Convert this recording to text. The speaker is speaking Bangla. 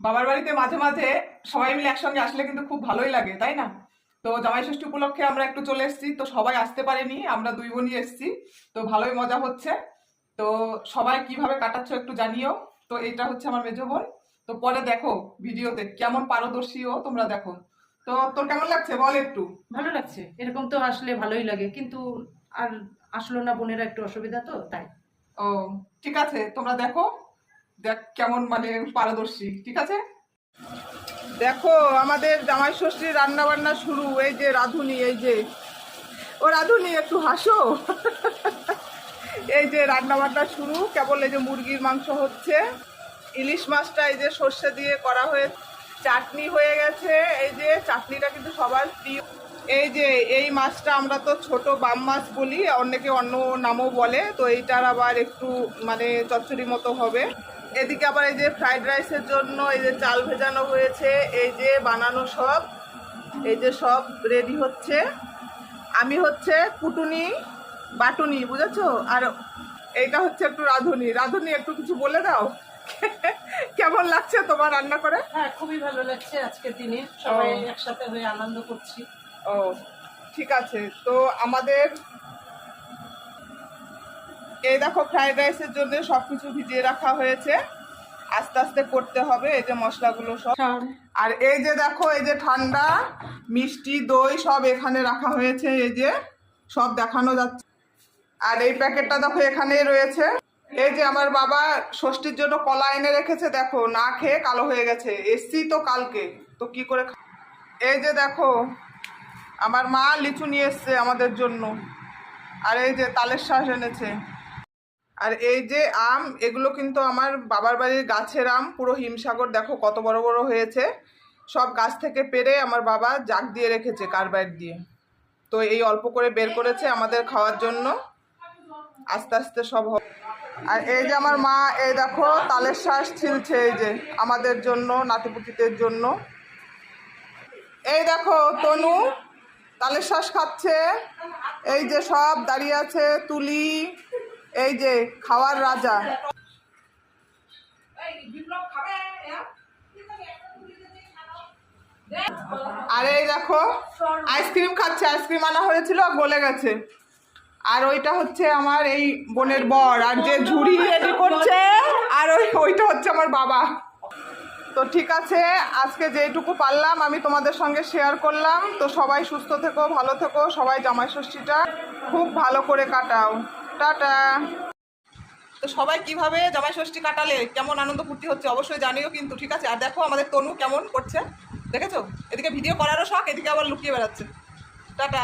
বাবার বাড়িতে মাঝে মাঝে সবাই মিলে একসঙ্গে আসলে কিন্তু খুব ভালোই লাগে তাই না? তো জামাই ষষ্ঠী উপলক্ষে আমরা একটু চলে এসেছি তো সবাই আসতে পারেনি আমরা দুই বোনই এসেছি তো ভালোই মজা হচ্ছে। তো সবাই কীভাবে কাটাচ্ছ একটু জানিও। তো এটা হচ্ছে আমার মেজো বোন। তো পরে দেখো ভিডিওতে কেমন পারদর্শী ও তোমরা দেখো। তো তোর কেমন লাগছে? বল একটু। ভালো লাগছে। এরকম তো আসলে ভালোই লাগে কিন্তু আর আসলো না বোনেরা একটু অসুবিধা তো তাই। ও ঠিক আছে তোমরা দেখো। দেখ কেমন মানে পারদর্শী, ঠিক আছে? দেখো, আমাদের জামাই ষষ্ঠীর রান্না বান্না শুরু, এই যে রাধুনি, এই যে। ও রাধুনি, একটু হাসো। এই যে রান্না বান্না শুরু, কেবল এই যে মুরগির মাংস হচ্ছে। ইলিশ মাছটা এই যে সর্ষে দিয়ে করা হয়ে, চাটনি হয়ে গেছে। এই যে চাটনিটা কিন্তু সবার প্রিয়। এই যে, এই মাছটা আমরা তো ছোট বাম মাছ বলি অনেকে অন্য নামও বলে, তো এইটার আবার একটু মানে চচ্চড়ি মতো হবে। এদিকে আবার এই যে ফ্রাইড রাইসের জন্য এই যে চাল ভেজানো হয়েছে এই যে বানানো সব এই যে সব রেডি হচ্ছে। আমি হচ্ছে কুটুনি বাটুনি বুঝেছ? আর এইটা হচ্ছে একটু রাঁধুনি। রাঁধুনি একটু কিছু বলে দাও। কেমন লাগছে তোমার রান্না করে? হ্যাঁ খুবই ভালো লাগছে আজকের দিনে। সবাই একসাথে হয়ে আনন্দ করছি। ও ঠিক আছে। তো আমাদের এই দেখো ফ্রাইড রাইসের জন্য সবকিছু ভিজিয়ে রাখা হয়েছে। আস্তে আস্তে করতে হবে এই যে মশলাগুলো সব। আর এই যে দেখো এই যে ঠান্ডা মিষ্টি দই সব এখানে রাখা হয়েছে এই যে সব দেখানো যাচ্ছে। আর এই প্যাকেটটা দেখো এখানেই রয়েছে। এই যে আমার বাবা ষষ্ঠীর জন্য কলা এনে রেখেছে দেখো না খেয়ে কালো হয়ে গেছে। এসছি তো কালকে তো কি করে এই যে দেখো আমার মা লিচু নিয়ে এসছে আমাদের জন্য। আর এই যে তালের শ্বাস এনেছে। আর এই যে আম, এগুলো কিন্তু আমার বাবার বাড়ির গাছের আম, পুরো হিমসাগর দেখো কত বড় বড় হয়েছে। সব গাছ থেকে পেরে আমার বাবা জাগ দিয়ে রেখেছে কার্বাইড দিয়ে। তো এই অল্প করে বের করেছে আমাদের খাওয়ার জন্য। আস্তে আস্তে সব আর এই যে আমার মা, এই দেখো তালের শ্বাস ছিলছে এই যে আমাদের জন্য, নাতিপুতিদের জন্য। এই দেখো তনু তালের শ্বাস খাচ্ছে। এই যে সব দাঁড়িয়ে আছে, তুলি এই যে, খাওয়ার রাজা। আরে এই দেখো, আইসক্রিম খাচ্ছে, আইসক্রিম আনা হয়েছিল, গলে গেছে। আর ওইটা হচ্ছে আমার এই বোনের বর, আর যে ঝুড়ি রেডি করছে, আর ওই, ওইটা হচ্ছে আমার বাবা। তো ঠিক আছে, আজকে যেইটুকু পারলাম, আমি তোমাদের সঙ্গে শেয়ার করলাম। তো সবাই সুস্থ থেকো, ভালো থেকো, সবাই জামাই ষষ্ঠীটা খুব ভালো করে কাটাও। টাটা। তো সবাই কীভাবে জামাই ষষ্ঠী কাটালে কেমন আনন্দ ফুর্তি হচ্ছে অবশ্যই জানিও কিন্তু, ঠিক আছে? আর দেখো আমাদের তনু কেমন করছে, দেখেছ? এদিকে ভিডিও করারও শখ, এদিকে আবার লুকিয়ে বেড়াচ্ছে। টাটা।